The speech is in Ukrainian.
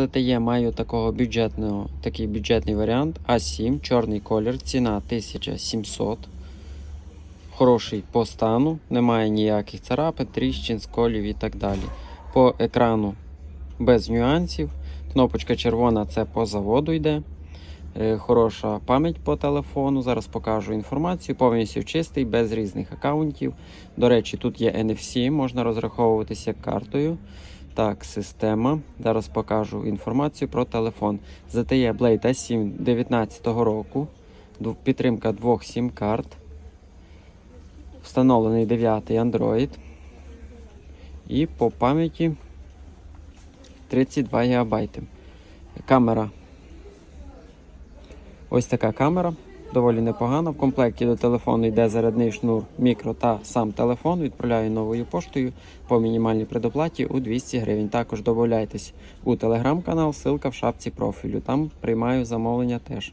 LTE маю такого бюджетного, такий бюджетний варіант А7, чорний колір, ціна 1700. Хороший по стану, немає ніяких царапин, тріщин, сколів і так далі. По екрану без нюансів. Кнопочка червона це по заводу йде. Е, Хороша пам'ять по телефону. Зараз покажу інформацію. Повністю чистий, без різних аккаунтів. До речі, тут є NFC, можна розраховуватися картою. Так, система. Зараз покажу інформацію про телефон. ZTE Blade S7 2019 року. Підтримка двох SIM-карт. Встановлений 9 Android. І по пам'яті 32 ГБ. Камера. Ось така камера. Доволі непогано. В комплекті до телефону йде зарядний шнур, мікро та сам телефон. Відправляю новою поштою по мінімальній предоплаті у 200 гривень. Також додайтесь у телеграм-канал, ссылка в шапці профілю. Там приймаю замовлення теж.